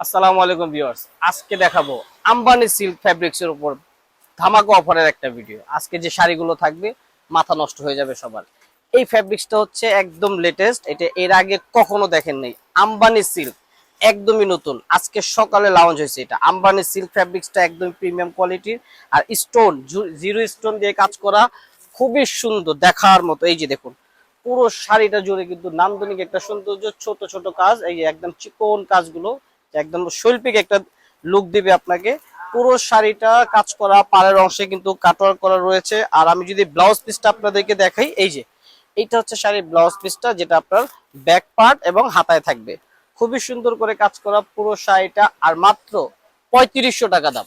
আসসালামু আলাইকুম ভিউয়ার্স। আজকে দেখাবো আম্বানি সিল্ক ফ্যাব্রিক্স এর উপর ধামাকা অফারের একটা ভিডিও আজকে যে শাড়িগুলো থাকবে, মাথা নষ্ট হয়ে যাবে সবার। এই ফ্যাব্রিক্সটা হচ্ছে একদম লেটেস্ট এটা এর আগে কখনো দেখেন নাই। আম্বানি সিল্ক, একদমই নতুন। আজকে সকালে লঞ্চ হয়েছে এটা। আম্বানি সিল্ক ফ্যাব্রিক্সটা একদম প্রিমিয়াম কোয়ালিটির আর স্টোন জিরো স্টোন দিয়ে কাজ করা খুবই সুন্দর, দেখার মতো। এই যে দেখুন, পুরো শাড়িটা জুড়ে কিন্তু নান্দনিক একটা সৌন্দর্য, ছোট ছোট কাজ। এই যে একদম চিকন কাজগুলো একদম শৈল্পিক একটা লুক দিবে আপনাকে। পুরো শাড়িটা কাজ করা, পাড়ের অংশে কিন্তু কাটওয়ার করা রয়েছে। আর আমি যদি ব্লাউজ পিসটা আপনাদেরকে দেখাই, এই যে, এইটা হচ্ছে শাড়ির ব্লাউজ পিসটা যেটা আপনার ব্যাক পার্ট এবং হাতায় থাকবে। খুবই সুন্দর করে কাজ করা পুরো শাড়িটা, আর মাত্র পঁয়ত্রিশশো টাকা দাম।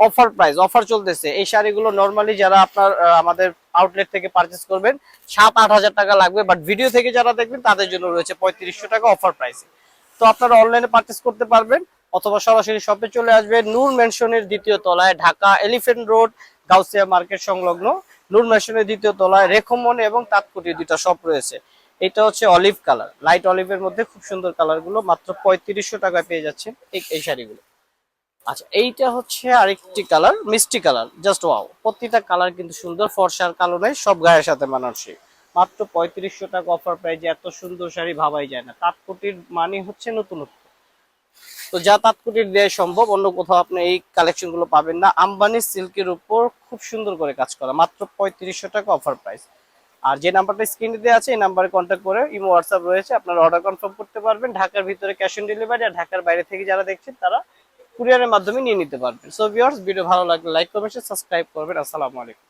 অফার প্রাইস অফার চলতেছে। এই শাড়িগুলো নর্মালি যারা আপনার আমাদের আউটলেট থেকে পারচেস করবেন, সাত আট হাজার টাকা লাগবে। বাট ভিডিও থেকে যারা দেখবেন, তাদের জন্য রয়েছে পঁয়ত্রিশশো টাকা অফার প্রাইসে তো আপনারা অনলাইনে পারচেস করতে পারবেন, অথবা সরাসরি শপে চলে আসবেন নূর মেনশনের দ্বিতীয় তলায়, Dhaka Elephant Road Gausia market সংলগ্ন। নূর মেনশনের দ্বিতীয় তলায় রেখমন এবং তাৎকুটি দুইটা শপ রয়েছে। এটা হচ্ছে অলিভ কালার লাইট অলিভের মধ্যে খুব সুন্দর কালারগুলো, মাত্র পঁয়ত্রিশশো টাকায় পেয়ে যাচ্ছেন এই এই শাড়িগুলো। আচ্ছা এইটা হচ্ছে আরেকটি কালার মিষ্টি কালার জাস্ট ওয়াও প্রতিটা কালার কিন্তু সুন্দর ফর্সার কালো নাই সব গায়ের সাথে মানানসই। মাত্র পঁয়ত্রিশশো টাকা অফার প্রাইজে এত সুন্দর শাড়ি ভাবাই যায় না। তাঁতকুটির মানে হচ্ছে নতুনত্ব। তো যা তাঁতকুটির দেওয়া সম্ভব, অন্য কোথাও আপনি এই কালেকশনগুলো পাবেন না। আম্বানি সিল্কের উপর খুব সুন্দর করে কাজ করা, মাত্র পঁয়ত্রিশশো টাকা অফার প্রাইস আর যে নাম্বারটা স্ক্রিনে দেওয়া আছে, এই নাম্বারে কন্ট্যাক্ট করে ইমো হোয়াটসঅ্যাপ রয়েছে, আপনারা অর্ডার কনফার্ম করতে পারবেন। ঢাকার ভিতরে ক্যাশ অন ডেলিভারি আর ঢাকার বাইরে থেকে যারা দেখছেন, তারা কুরিয়ারের মাধ্যমে নিয়ে নিতে পারবেন। সো ভিউয়ার্স ভিডিও ভালো লাগলে লাইক করবেন সাবস্ক্রাইব করবেন। আসসালামু আলাইকুম।